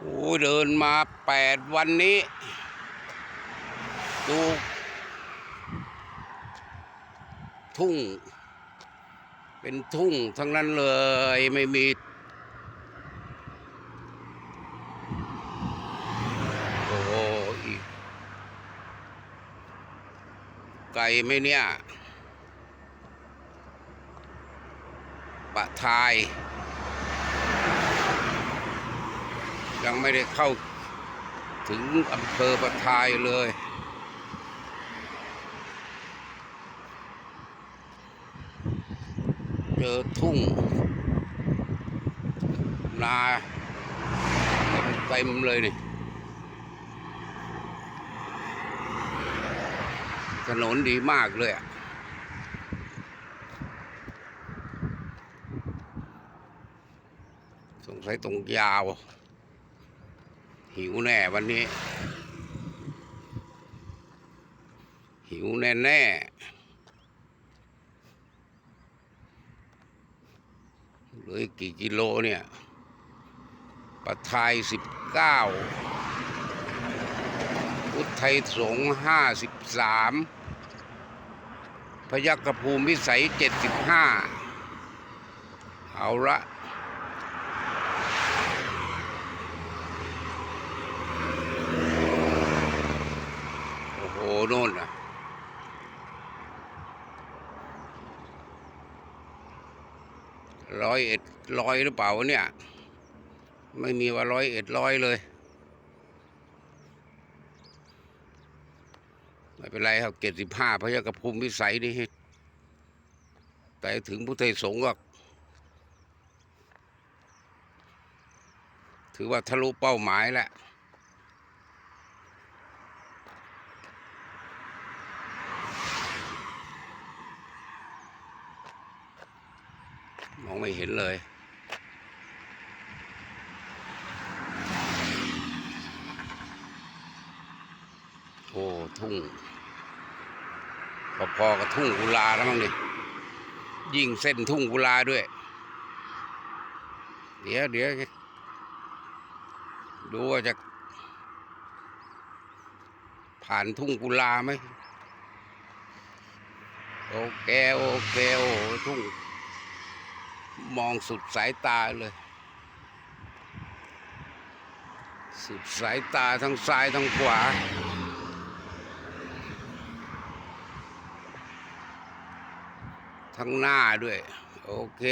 โอ้เดินมาแปดวันนี้ ดู ทุ่ง เป็นทุ่งทั้งนั้นเลยไม่มีโอ้อีกไก่ไหมเนี่ย ปะทาย ยังไม่ได้เข้าถึงอำเภอปะทายเลย เจอทุ่ง นาเต็มเลยนี่ถนนดีมากเลยอะสงสัยตรงยาว หิวแน่วันนี้ หิวแน่แน่เหลือกี่กิโลเนี่ยปะทายสิบเก้าพุทธไทยสงห้าสิบสามพยัคฆภูมิวิสัยเจ็ดสิบห้าเอาละ โน่นอะร้อยเอ็ดร้อยหรือเปล่าเนี่ย ไม่มีว่าร้อยเอ็ดร้อยเลย ไม่เป็นไรครับเจ็ดสิบห้าพระยากภูมิวิสัยนี่แต่ถึงพุทธไทยสงฆ์ก็ถือว่าทะลุเป้าหมายแล้ว มองไม่เห็นเลย โอ้ทุ่งพอๆกับทุ่งกุลาแล้วมั้งนี่ยิ่งเส้นทุ่งกุลาด้วย เดี๋ยวเดี๋ยวดูว่าจะ ผ่านทุ่งกุลาไหมโอเคโอเคโอ้ทุ่ง มองสุดสายตาเลย สุดสายตาทั้งซ้ายทั้งขวา ทั้งหน้าด้วย โอเค